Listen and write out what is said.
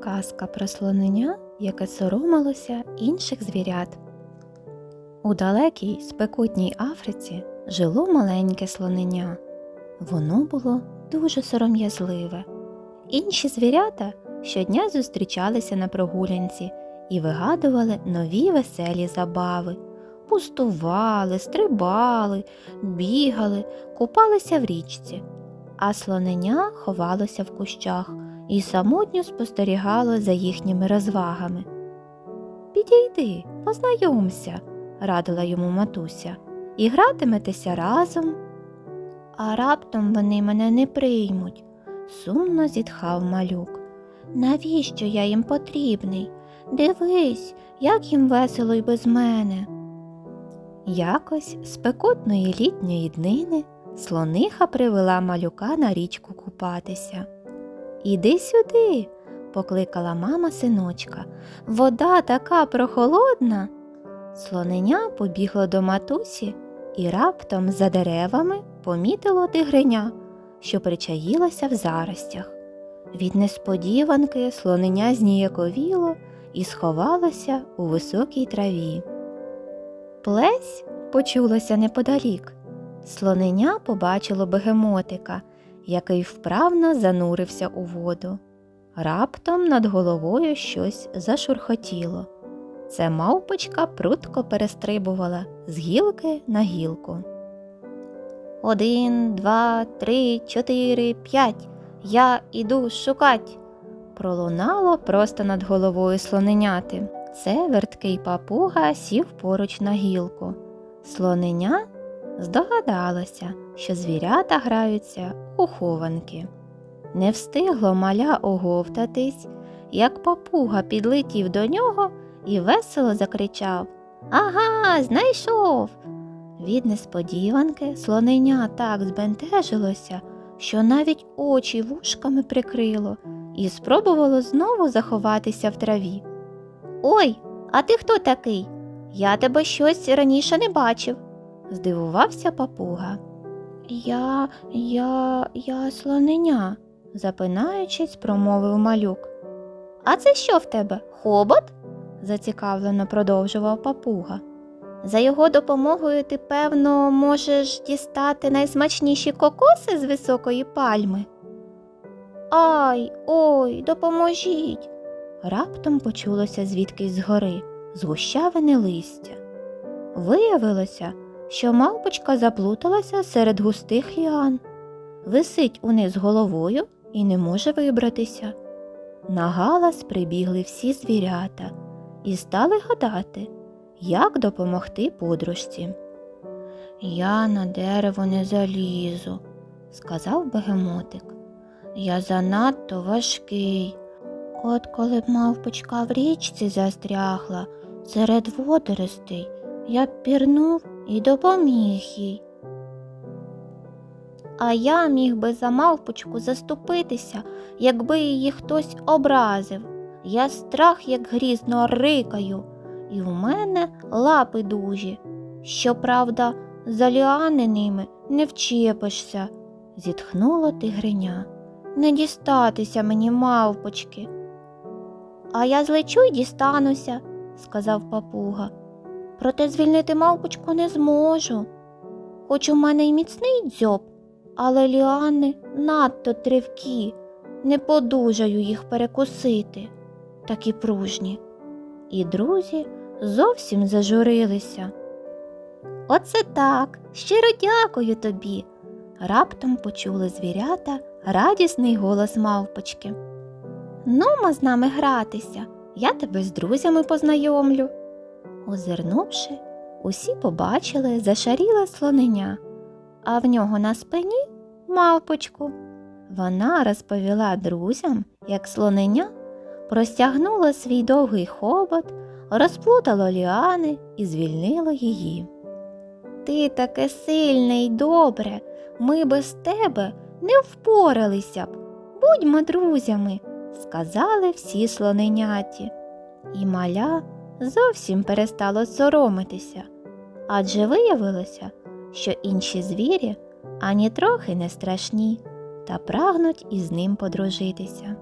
Казка про слонення, яке соромилося інших звірят. У далекій спекотній Африці жило маленьке слонення. Воно було дуже сором'язливе. Інші звірята щодня зустрічалися на прогулянці і вигадували нові веселі забави. Пустували, стрибали, бігали, купалися в річці, а слонення ховалося в кущах і самотньо спостерігало за їхніми розвагами. Підійди, познайомся, радила йому матуся, і гратиметеся разом. А раптом вони мене не приймуть, сумно зітхав малюк. Навіщо я їм потрібний? Дивись, як їм весело й без мене. Якось спекотної літньої днини слониха привела малюка на річку купатися. Іди сюди, покликала мама синочка. Вода така прохолодна. Слоненя побігло до матусі і раптом за деревами помітило тигриня, що причаїлася в заростях. Від несподіванки слоненя зніяковіло і сховалося у високій траві. Плесь почулося неподалік. Слоненя побачило бегемотика, який вправно занурився у воду. Раптом над головою щось зашурхотіло. Це мавпочка прутко перестрибувала з гілки на гілку. Один, два, три, чотири, п'ять. Я іду шукать. Пролунало просто над головою слоненяти. Це верткий папуга сів поруч на гілку. Слоненя здогадалося, що звірята граються у хованки. Не встигло маля оговтатись, як папуга підлетів до нього і весело закричав Ага, знайшов. Від несподіванки слоненя так збентежилося, що навіть очі вушками прикрило і спробувало знову заховатися в траві. Ой, а ти хто такий? Я тебе щось раніше не бачив, здивувався папуга. Я, я, я слоненя, запинаючись, промовив малюк. А це що в тебе? Хобот? зацікавлено продовжував папуга. За його допомогою ти, певно, можеш дістати найсмачніші кокоси з високої пальми. Ай, ой, допоможіть. Раптом почулося звідкись згори згущавине листя. Виявилося, що мавпочка заплуталася серед густих ліан, висить униз головою і не може вибратися. На галас прибігли всі звірята і стали гадати, як допомогти подружці. Я на дерево не залізу, сказав бегемотик. Я занадто важкий. От коли б мавпочка в річці застрягла серед водоростей, я б пірнув і допоміг їй. А я міг би за мавпочку заступитися, якби її хтось образив. Я страх, як грізно рикаю, і в мене лапи дужі. Щоправда, за ліани ними не вчепишся, зітхнуло тигриня. Не дістатися мені мавпочки. А я злечу й дістануся, сказав папуга. Проте звільнити мавпочку не зможу. Хоч у мене й міцний дзьоб, але ліани надто тривкі, не подужаю їх перекусити, такі пружні. І друзі зовсім зажурилися. Оце так, щиро дякую тобі. Раптом почули звірята радісний голос мавпочки. Нумо з нами гратися, я тебе з друзями познайомлю. Озирнувши, усі побачили зашаріле слоненя, а в нього на спині мавпочку. Вона розповіла друзям, як слоненя простягнуло свій довгий хобот, розплутало ліани і звільнило її. Ти таке сильне й добре, ми без тебе не впоралися б. Будьмо друзями, сказали всі слоненяті. І маля зовсім перестало соромитися, адже виявилося, що інші звірі ані трохи не страшні та прагнуть із ним подружитися.